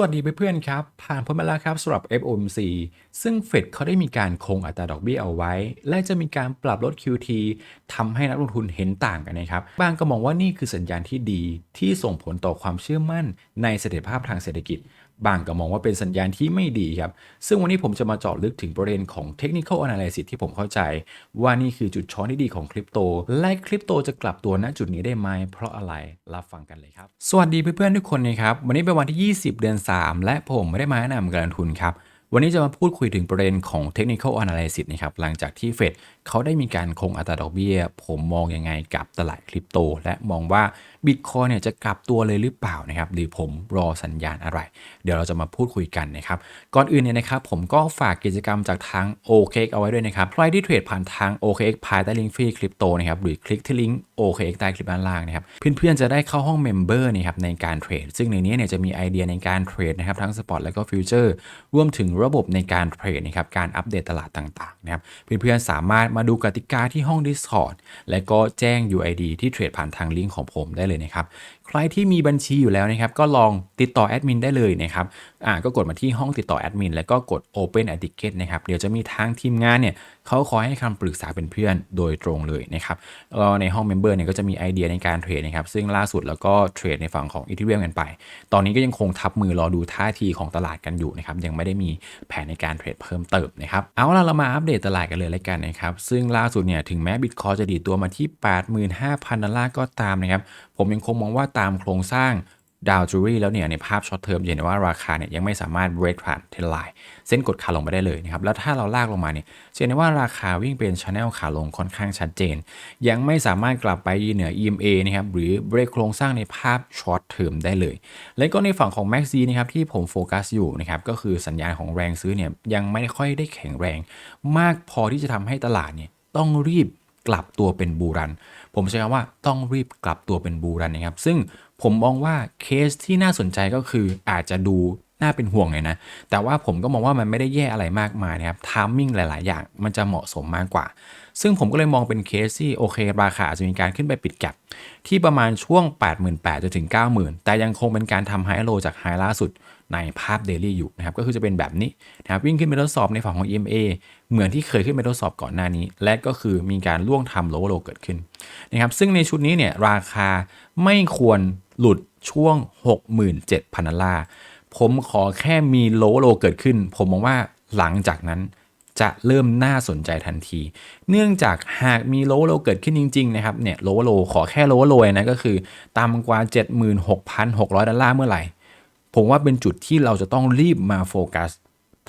วัสดีเพื่อนๆครับ ผ่านพ้นมาแล้วครับสำหรับ FOMC ซึ่งเฟดเขาได้มีการคงอัตราดอกเบี้ยเอาไว้ และจะมีการปรับลด QT ทำให้นักลงทุนเห็นต่างกันนะครับ บางก็มองว่านี่คือสัญญาณที่ดีที่ส่งผลต่อความเชื่อมั่นในเสถียรภาพทางเศรษฐกิจ บางก็มองว่าเป็นสัญญาณที่ไม่ดีครับ ซึ่งวันนี้ผมจะมาเจาะลึกถึงประเด็นของ Technical Analysis ที่ผมเข้าใจ ว่านี่คือจุดช้อนที่ดีของคริปโต และคริปโตจะกลับตัวณจุดนี้ได้ไหม เพราะอะไรรับฟังกันเลยครับ สวัสดีเพื่อนๆทุกคนนะครับ วันนี้เป็นวันที่ 20 เดือน 3 และผมไม่ได้มาแนะนำการลงทุนครับวันนี้จะมาพูดคุยถึงประเด็นของ Technical Analysis นะครับหลังจากที่เฟด เขาได้มีการคงอัตราดอกเบี้ย ผมมองยังไงกับตลาดคริปโต และมองว่า Bitcoin เนี่ยจะกลับตัวเลยหรือเปล่านะครับหรือผมรอสัญญาณอะไร เดี๋ยวเราจะมาพูดคุยกันนะครับก่อนอื่นเนี่ยนะครับผมก็ฝากกิจกรรมจากทาง OKX เอาไว้ด้วยนะครับใครที่เทรดผ่านทาง OKX ภายใต้ลิงก์ฟรีคริปโตนะครับหรือคลิกที่ลิงก์ OKX ใต้คลิปด้านล่างนะครับเพื่อนๆจะได้เข้าห้องเมมเบอร์นะครับในการเทรดซึ่งในนี้เนี่ยจะมีไอเดียในการเทรดนะครับทั้งสปอตและก็ฟิวเจอร์รวมถึงระบบในการเทรดนะครับการอัปเดตตลาดต่างๆนะครับเพื่อนๆสามารถมาดูกติกาที่ห้อง Discord และก็แจ้ง UID ที่เทรดผ่านทางลิงก์ของผมได้เลยนะครับ ใครที่มีบัญชีอยู่แล้วนะครับก็ลองติดต่อแอดมินได้เลยนะครับอ่าก็กดมาที่ห้องติดต่อแอดมินแล้วก็กด Open a Ticket นะครับเดี๋ยวจะมีทางทีมงานเนี่ยเขาคอให้คำปรึกษาเป็นเพื่อนโดยตรงเลยนะครับแล้วในห้องเมมเบอร์เนี่ยก็จะมีไอเดียในการเทรดนะครับซึ่งล่าสุดแล้วก็เทรดในฝั่งของอีทีเรียมกันไป ตอนนี้ก็ยังคงทับมือรอดูท่าทีของตลาดกันอยู่นะครับยังไม่ได้มีแผนในการเทรดเพิ่มเติมนะครับเอาล่ะเรามาอัปเดตตลาดกันเลยแล้วกันนะครับซึ่งล่าสุดเนี่ยถึงแม้บิตคอยจะดีดตัวมาที่ 85,000ดอลลาร์ก็ตามนะครับ ผมยังคงมองว่าตามโครงสร้างดาวจูรี่แล้วเนี่ยในภาพช็อตเทอมเห็นว่าราคาเนี่ยยังไม่สามารถ break ผ่านเทรนไลน์เส้นกดขาลงไปได้เลยนะครับ แล้วถ้าเราลากลงมาเนี่ยจะเห็นว่าราคาวิ่งเป็นชแนลขาลงค่อนข้างชัดเจน ยังไม่สามารถกลับไปยืนเหนือ EMA นะครับหรือ break โครงสร้างในภาพช็อตเทอมได้เลย และก็ในฝั่งของ MACD นะครับที่ผมโฟกัสอยู่นะครับก็คือสัญญาณของแรงซื้อเนี่ยยังไม่ค่อยได้แข็งแรง มากพอที่จะทำให้ตลาดเนี่ยต้องรีบกลับตัวเป็นบูรัน ผมใช้คำว่าต้องรีบกลับตัวเป็นบูรันนะครับ ซึ่งผมมองว่าเคสที่น่าสนใจก็คืออาจจะดูน่าเป็นห่วงเลยนะ แต่ว่าผมก็มองว่ามันไม่ได้แย่อะไรมากมายนะครับทามมิ่งหลาย ๆ อย่างมันจะเหมาะสมมากกว่า ซึ่งผมก็เลยมองเป็นเคสที่โอเค ราคาอาจจะมีการขึ้นไปปิดแก็บที่ประมาณช่วง 88,000จนถึง 90,000 แต่ยังคงเป็นการทำไฮโลจากไฮล่าสุดในภาพเดลี่อยู่นะครับ ก็คือจะเป็นแบบนี้นะครับวิ่งขึ้นไปทดสอบในฝั่งของ EMA เหมือนที่เคยขึ้นไปทดสอบก่อนหน้านี้ และก็คือมีการล่วงทำโลโลเกิดขึ้นนะครับซึ่งในชุดนี้เนี่ยราคาไม่ควรหลุดช่วง 67,000ดอลลาร์ผมขอแค่มีโลโลเกิดขึ้น ผมมองว่าหลังจากนั้นจะเริ่มน่าสนใจทันที เนื่องจากหากมีโลโลเกิดขึ้นจริง ๆ นะครับเนี่ยโลโลขอแค่โลโลนะก็คือตามกว่า 76,600 ดอลลาร์เมื่อไหร่ ผมว่าเป็นจุดที่เราจะต้องรีบมาโฟกัส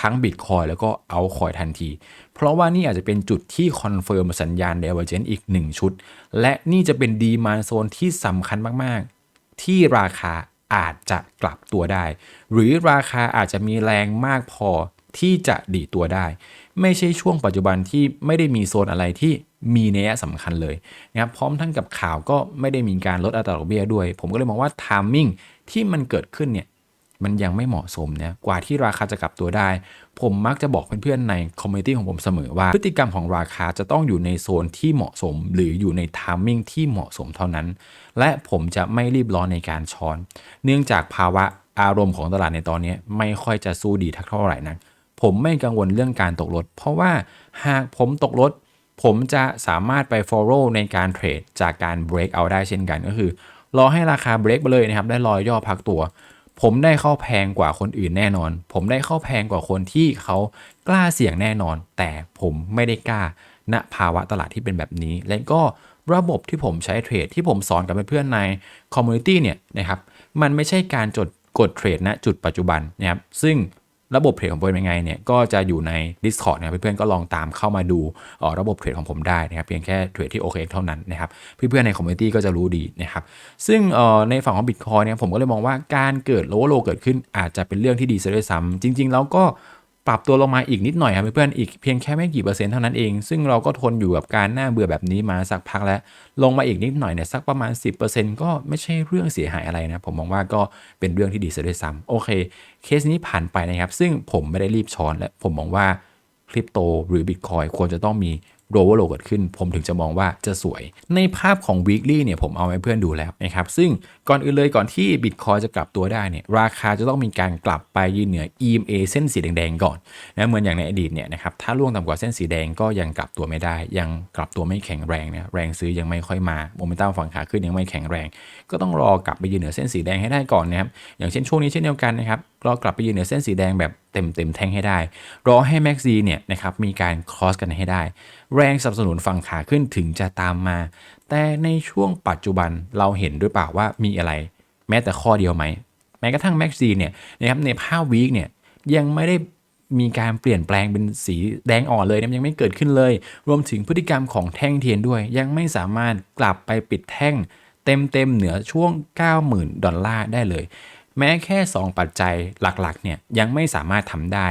ทั้งบิตคอยแล้วก็เอาคอยทันที เพราะว่านี่อาจจะเป็นจุดที่คอนเฟิร์มสัญญาณเดเวอร์เจนอีก 1 ชุด และนี่จะเป็นดีมาโซนที่สำคัญมาก ๆ ที่ราคาอาจจะกลับตัวได้ หรือราคาอาจจะมีแรงมากพอที่จะดีตัวได้ ไม่ใช่ช่วงปัจจุบันที่ไม่ได้มีโซนอะไรที่มีนัยสำคัญเลยนะครับพร้อมทั้งกับข่าวก็ไม่ได้มีการลดอัตราดอกเบี้ยด้วย ผมก็เลยมองว่าทามมิ่งที่มันเกิดขึ้นเนี่ย มันยังไม่เหมาะสมเนะกว่าที่ราคาจะกลับตัวได้ ผมมักจะบอกเพื่อนๆในคอมมูนิตี้ของผมเสมอว่า พฤติกรรมของราคาจะต้องอยู่ในโซนที่เหมาะสม หรืออยู่ในทามมิ่งที่เหมาะสมเท่านั้น และผมจะไม่รีบร้อนในการช้อน เนื่องจากภาวะอารมณ์ของตลาดในตอนนี้ไม่ค่อยจะสู้ดีเท่าไหร่นักผมไม่กังวลเรื่องการตกรถ เพราะว่าหากผมตกรถผมจะสามารถไป follow ในการเทรดจากการ break out ได้เช่นกันก็คือ รอให้ราคา break ไปเลยนะครับ ได้รอยย่อพักตัว ผมได้เข้าแพงกว่าคนอื่นแน่นอน ผมได้เข้าแพงกว่าคนที่เขากล้าเสี่ยงแน่นอน แต่ผมไม่ได้กล้าณภาวะตลาดที่เป็นแบบนี้ และก็ระบบที่ผมใช้เทรดที่ผมสอนกับเพื่อนๆในคอมมูนิตี้เนี่ยนะครับ มันไม่ใช่การจดกดเทรดณจุดปัจจุบันนะครับ ซึ่ง ระบบเทรดของผมเป็นยังไงเนี่ยก็จะอยู่ใน Discord นะเพื่อนๆก็ลองตามเข้ามาดูระบบเทรดของผมได้นะครับเพียงแค่เทรดที่โอเคเท่านั้นนะครับเพื่อนๆในคอมมูนิตี้ก็จะรู้ดีนะครับซึ่งในฝั่งของ Bitcoin เนี่ยผมก็เลยมองว่าการเกิดโลโลเกิดขึ้นอาจจะเป็นเรื่องที่ดีซะด้วยซ้ำจริง ๆ แล้วก็ ปรับตัวลงมาอีกนิดหน่อยครับเพื่อนๆอีกเพียงแค่ไม่กี่เปอร์เซ็นต์เท่านั้นเอง ซึ่งเราก็ทนอยู่กับการหน้าเบื่อแบบนี้มาสักพักแล้ว ลงมาอีกนิดหน่อยเนี่ยสักประมาณ 10%ก็ไม่ใช่เรื่องเสียหายอะไรนะ ผมมองว่าก็เป็นเรื่องที่ดีซะด้วยซ้ำโอเค เคสนี้ผ่านไปนะครับ ซึ่งผมไม่ได้รีบช้อนและผมมองว่าคริปโตหรือบิตคอยควรจะต้องมีโรเวอร์โลเกิดขึ้น ผมถึงจะมองว่าจะสวย ในภาพของ weekly เนี่ยผมเอาให้เพื่อนดูแล้วนะครับซึ่งก่อนอื่นเลยก่อนที่ Bitcoin จะกลับตัวได้เนี่ยราคาจะต้องมีการกลับไปยืนเหนือ EMA เส้นสีแดงๆก่อนนะเหมือนอย่างในอดีตเนี่ยนะครับถ้าล่วงต่ำกว่าเส้นสีแดงก็ยังกลับตัวไม่ได้ ยังกลับตัวไม่แข็งแรงนะแรงซื้อยังไม่ค่อยมาโมเมนตัมฝั่งขาขึ้นยังไม่แข็งแรง ก็ต้องรอกลับไปยืนเหนือเส้นสีแดงให้ได้ก่อนนะครับอย่างเช่นช่วงนี้เช่นเดียวกันนะครับรอกลับไปยืนเหนือเส้นสีแดงแบบ เต็มเต็มแท่งให้ได้ รอให้ MACD เนี่ยนะครับมีการคอสกันให้ได้ แรงสนับสนุนฝั่งขาขึ้นถึงจะตามมา แต่ในช่วงปัจจุบันเราเห็นด้วยเปล่าว่ามีอะไร แม้แต่ข้อเดียวไหม แม้กระทั่ง MACD เนี่ยนะครับในภาพวีคเนี่ยยังไม่ได้มีการเปลี่ยนแปลงเป็นสีแดงอ่อนเลยนะยังไม่เกิดขึ้นเลย รวมถึงพฤติกรรมของแท่งเทียนด้วย ยังไม่สามารถกลับไปปิดแท่งเต็มเต็มๆเหนือช่วง 90,000 ดอลลาร์ได้เลย แม้แค่ 2 ปัจจัยหลักๆเนี่ยยังไม่สามารถทำได้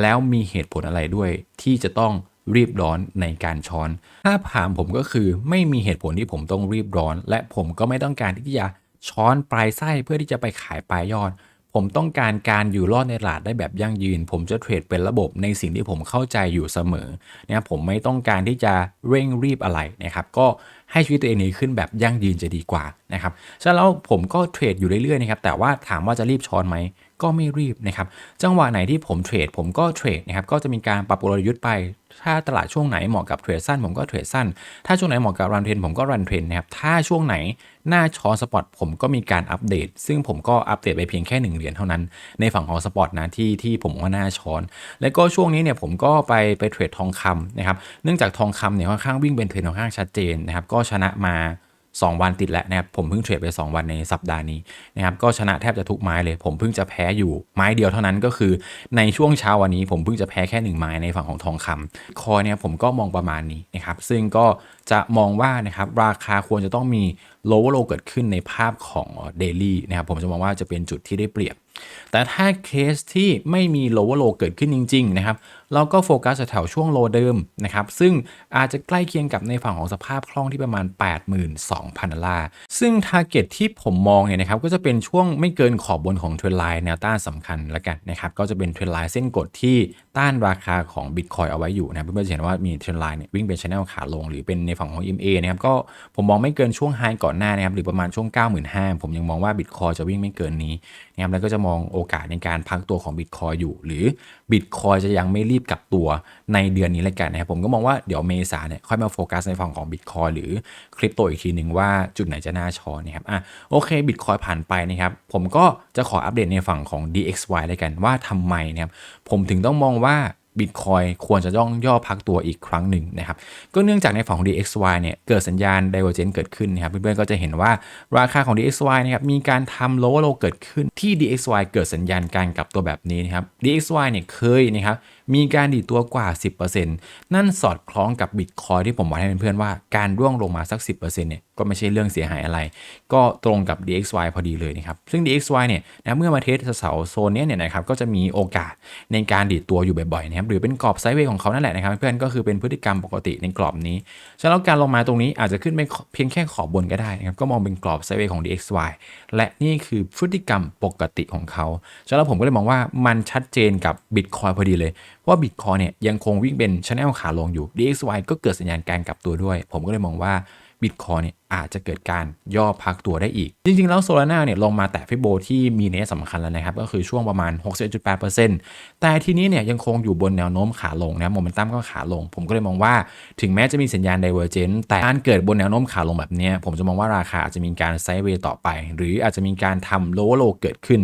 แล้วมีเหตุผลอะไรด้วย ที่จะต้องรีบร้อนในการช้อน ถ้าถามผมก็คือไม่มีเหตุผลที่ผมต้องรีบร้อน และผมก็ไม่ต้องการที่จะช้อนปลายไส้เพื่อที่จะไปขายปลายยอด ผมต้องการการอยู่รอดในตลาดได้แบบยั่งยืน ผมจะเทรดเป็นระบบในสิ่งที่ผมเข้าใจอยู่เสมอเนะครับผมไม่ต้องการที่จะเร่งรีบอะไรนะครับ ก็ ให้ชีวิตตัวเองดีขึ้นแบบยั่งยืนจะดีกว่านะครับฉะนั้นแล้วผมก็เทรดอยู่เรื่อยๆนะครับแต่ว่าถามว่าจะรีบช้อนไหมก็ไม่รีบนะครับจังหวะไหนที่ผมเทรดผมก็เทรดนะครับก็จะมีการปรับกลยุทธ์ไป ถ้าตลาดช่วงไหนเหมาะกับเทรดสั้นผมก็เทรดสั้น ถ้าช่วงไหนเหมาะกับรันเทรนผมก็รันเทรนนะครับ ถ้าช่วงไหนหน้าช้อนสปอตผมก็มีการอัปเดต ซึ่งผมก็อัปเดตไปเพียงแค่ 1 เหรียญเท่านั้น ในฝั่งของสปอตนะที่ที่ผมว่าหน้าช้อน และก็ช่วงนี้เนี่ยผมก็ไปไปเทรดทองคำนะครับ เนื่องจากทองคำเนี่ยค่อนข้างวิ่งเป็นเทรนค่อนข้างชัดเจนนะครับ ก็ชนะมา 2 วันติดแล้วนะครับผมเพิ่งเทรดไป 2 วันในสัปดาห์นี้นะครับก็ชนะแทบจะทุกไม้เลย ผมเพิ่งจะแพ้อยู่ไม้เดียวเท่านั้นก็คือในช่วงเช้าวันนี้ผมเพิ่งจะแพ้แค่ 1 ไม้ในฝั่งของทองคำคอยเนี่ยผมก็มองประมาณนี้นะครับซึ่งก็จะมองว่านะครับราคาควรจะต้องมี lower low เกิดขึ้นในภาพของ daily นะครับผมจะมองว่าจะเป็นจุดที่ได้เปรียบ แต่ถ้าเคสที่ไม่มี lower low เกิดขึ้นจริง ๆ นะครับ เราก็โฟกัสแถวช่วงโลเดิมนะครับ ซึ่งอาจจะใกล้เคียงกับในฝั่งของสภาพคล่องที่ประมาณ 82,000 ดอลลาร์ ซึ่ง Target ที่ผมมองเนี่ยนะครับ ก็จะเป็นช่วงไม่เกินขอบบนของเทรนไลน์แนวต้านสำคัญแล้วกันนะครับ ก็จะเป็นเทรนไลน์เส้นกดที่ต้านราคาของ Bitcoin เอาไว้อยู่นะครับเพื่อนๆจะเห็นว่ามีเทรนไลน์เนี่ยวิ่งเป็นช anel ขาลง หรือเป็นในฝั่งของ EMA นะครับก็ผมมองไม่เกินช่วงไฮก่อนหน้านะครับหรือประมาณช่วง 95,000ผมยังมองว่า Bitcoin จะวิ่งไม่เกินนี้นะครับแล้วก็จะมองโอกาสในการพักตัวของ Bitcoin อยู่ หรือ Bitcoin จะยังไม่รีบกลับตัวในเดือนนี้แล้วกันนะครับผมก็มองว่าเดี๋ยวเมษาเนี่ยค่อยมาโฟกัสในฝั่งของ Bitcoin หรือคริปโตอีกทีหนึ่งว่าจุดไหนจะน่าชอนะครับอะโอเค Bitcoin ผ่านไปนะครับผมก็จะขออัปเดตในฝั่งของ DXY เลยกันว่าทำไมนะครับผมถึงต้องมองว่าบิตคอยควรจะต้องย่อพักตัวอีกครั้งหนึ่งนะครับ ก็เนื่องจากในฝั่งของ DXY เนี่ยเกิดสัญญาณ Divergence เกิดขึ้นนะครับ เพื่อนๆก็จะเห็นว่าราคาของ DXY นะครับมีการทำ lower low เกิดขึ้นที่ DXY เกิดสัญญาณการกลับตัวแบบนี้นะครับ DXY เนี่ยเคยนะครับ มีการดีดตัวกว่า 10%นั่นสอดคล้องกับบิตคอยที่ผมบอกให้เพื่อนๆว่า การร่วงลงมาสัก 10%เนี่ยก็ไม่ใช่เรื่องเสียหายอะไร ก็ตรงกับ DXY พอดีเลยนะครับ ซึ่ง DXY เนี่ยนะเมื่อมาเทสเสาโซนนี้เนี่ยนะครับก็จะมีโอกาสในการดีดตัวอยู่บ่อยๆนะครับหรือเป็นกรอบไซด์เวย์ของเขานั่นแหละนะครับเพื่อนก็คือเป็นพฤติกรรมปกติในกรอบนี้ฉะนั้นการลงมาตรงนี้อาจจะขึ้นไปเพียงแค่ขอบบนก็ได้นะครับก็มองเป็นกรอบไซด์เวย์ของ DXY และนี่คือพฤติกรรมปกติของเขาฉะนั้นผมก็เลยมองว่ามันชัดเจนกับ Bitcoin พอดีเลยว่า Bitcoin เนี่ยยังคงวิ่งเป็นช anel ขาลงอยู่ DXY ก็เกิดสัญญาณการกลับตัวด้วย ผมก็เลยมองว่า Bitcoin เนี่ยอาจจะเกิดการย่อพักตัวได้อีก จริง ๆ แล้ว Solana เนี่ยลงมาแต่ฟิโบที่มีเนสสำคัญแล้วนะครับ ก็คือช่วงประมาณ 61.8%แต่ทีนี้เนี่ยยังคงอยู่บนแนวโน้มขาลงนะโมเมนตัมก็ขาลง ผมก็เลยมองว่าถึงแม้จะมีสัญญาณ Divergence แต่การเกิดบนแนวโน้มขาลงแบบนี้ผมจะมองว่าราคาอาจจะมีการไซด์เวย์ต่อไป หรืออาจจะมีการทำ lower low เกิดขึ้น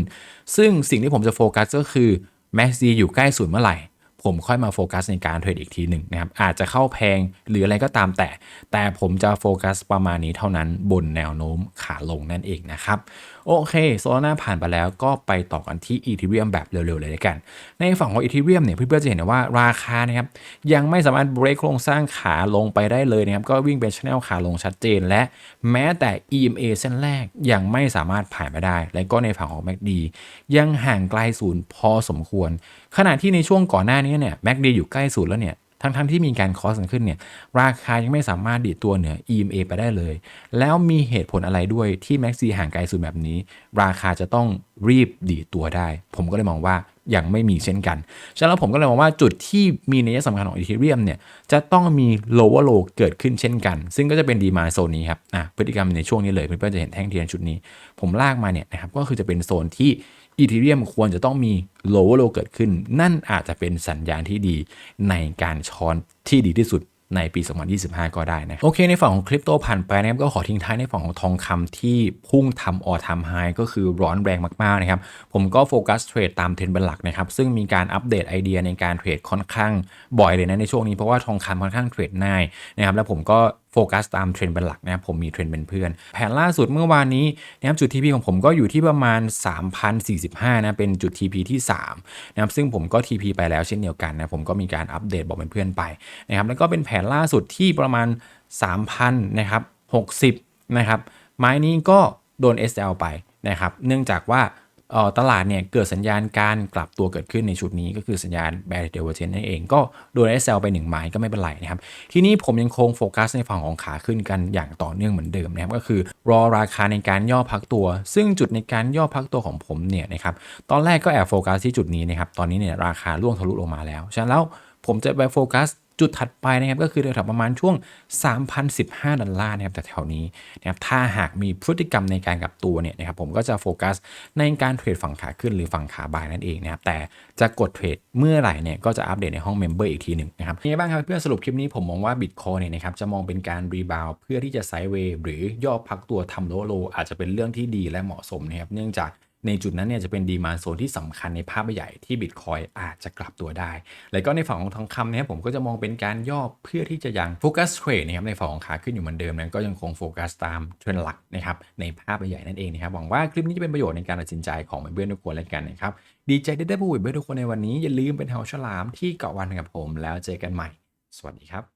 ซึ่งสิ่งที่ผมจะโฟกัสก็คือ MACD อยู่ใกล้ศูนย์เมื่อไหร่ ผมค่อยมาโฟกัสในการเทรดอีกทีหนึ่งนะครับอาจจะเข้าแพงหรืออะไรก็ตามแต่ แต่ผมจะโฟกัสประมาณนี้เท่านั้นบนแนวโน้มขาลงนั่นเองนะครับ โอเคโซลาร่าผ่านไปแล้วก็ไปต่อกันที่อีทีเรียมแบบเร็วๆเลยกัน ในฝั่งของอีทีเรียมเนี่ยเพื่อนๆจะเห็นว่าราคานะครับยังไม่สามารถเบรกโครงสร้างขาลงไปได้เลยนะครับก็วิ่งเป็นช anel ขาลงชัดเจน และแม้แต่ EMA เส้นแรกยังไม่สามารถผ่านไปได้ และก็ในฝั่งของ MACD ยังห่างไกลศูนย์พอสมควร ขณะที่ในช่วงก่อนหน้านี้เนี่ย MACD อยู่ใกล้ศูนย์แล้วเนี่ย ทั้งๆทที่มีการคอสกันขึ้นเนี่ยราคายังไม่สามารถดีดตัวเหนือ EMA ไปได้เลย แล้วมีเหตุผลอะไรด้วยที่ MACD ห่างไกลศูนย์แบบนี้ ราคาจะต้องรีบดีดตัวได้ ผมก็เลยมองว่ายังไม่มีเช่นกัน ฉะนั้นผมก็เลยมองว่าจุดที่มีนัยสำคัญของอีเทเรียมเนี่ยจะต้องมี lower low เกิดขึ้นเช่นกัน ซึ่งก็จะเป็นดีมาโซนนี้ครับอะพฤติกรรมในช่วงนี้เลยเพื่อนๆจะเห็นแท่งเทียนชุดนี้ ผมลากมาเนี่ยนะครับก็คือจะเป็นโซนที่ อีเทเรียมควรจะต้องมี lower low เกิดขึ้น นั่นอาจจะเป็นสัญญาณที่ดีในการช้อนที่ดีที่สุดในปี 2025 ก็ได้นะ โอเค ในฝั่งของคริปโตผ่านไปนะครับก็ขอทิ้งท้ายในฝั่งของทองคำที่พุ่งทำออทำไฮก็คือร้อนแรงมาก ๆ นะครับ ผมก็โฟกัสเทรดตามเทรนด์เป็นหลักนะครับ ซึ่งมีการอัปเดตไอเดียในการเทรดค่อนข้างบ่อยเลยนะในช่วงนี้ เพราะว่าทองคำค่อนข้างเทรดง่ายนะครับ แล้วผมก็ โฟกัสตามเทรนด์เป็นหลักนะครับผมมีเทรนด์เป็นเพื่อน แผนล่าสุดเมื่อวานนี้นะครับจุด TP ของผมก็อยู่ที่ประมาณ 3,045นะเป็นจุด TP ที่3นะครับซึ่งผมก็ TP ไปแล้วเช่นเดียวกันนะผมก็มีการอัปเดตบอกเป็นเพื่อนไปนะครับแล้วก็เป็นแผนล่าสุดที่ประมาณ 3,000นะครับ60นะครับไม้นี้ก็โดน SL ไปนะครับเนื่องจากว่า ตลาดเนี่ยเกิดสัญญาณการกลับตัวเกิดขึ้นในชุดนี้ก็คือสัญญาณ bearish divergence นั่นเอง ก็โดน SL ไป1ไม้ก็ไม่เป็นไรนะครับ ทีนี้ผมยังคงโฟกัสในฝั่งของขาขึ้นกันอย่างต่อเนื่องเหมือนเดิมนะครับ ก็คือรอราคาในการย่อพักตัว ซึ่งจุดในการย่อพักตัวของผมเนี่ยนะครับตอนแรกก็แอบโฟกัสที่จุดนี้นะครับตอนนี้เนี่ยราคาล่วงทะลุลงมาแล้วฉะนั้นแล้วผมจะไปโฟกัส จุดถัดไปนะครับก็คือแถวประมาณช่วง 3,015 ดอลลาร์นะครับแต่แถวนี้นะครับถ้าหากมีพฤติกรรมในการกลับตัวเนี่ยนะครับผมก็จะโฟกัสในการเทรดฝั่งขาขึ้นหรือฝั่งขาบายนั่นเองนะครับแต่จะกดเทรดเมื่อไหร่เนี่ยก็จะอัปเดตในห้องเมมเบอร์อีกทีหนึ่งนะครับยังไงบ้างครับเพื่อนสรุปคลิปนี้ผมมองว่าบิตคอยเนี่ยนะครับจะมองเป็นการรีบาวเพื่อที่จะไซด์เวย์หรือย่อพักตัวทำโลโลอาจจะเป็นเรื่องที่ดีและเหมาะสมนะครับเนื่องจาก ในจุดนั้นเนี่ยจะเป็นดีมาโซนที่สำคัญในภาพใหญ่ที่บิตคอยอาจจะกลับตัวได้ แล้วก็ในฝั่งของทองคำเนี่ยผมก็จะมองเป็นการย่อเพื่อที่จะยังโฟกัสเทรดนะครับในฝั่งของขาขึ้นอยู่เหมือนเดิมนั้นก็ยังคงโฟกัสตามเทรนด์หลักนะครับในภาพใหญ่นั่นเองนะครับหวังว่าคลิปนี้จะเป็นประโยชน์ในการตัดสินใจของเพื่อนๆทุกคนแล้วกันนะครับดีใจที่ได้พูดกับทุกคนในวันนี้อย่าลืมเป็นเฮาฉลามที่เกาะวันกับผม แล้วเจอกันใหม่ สวัสดีครับ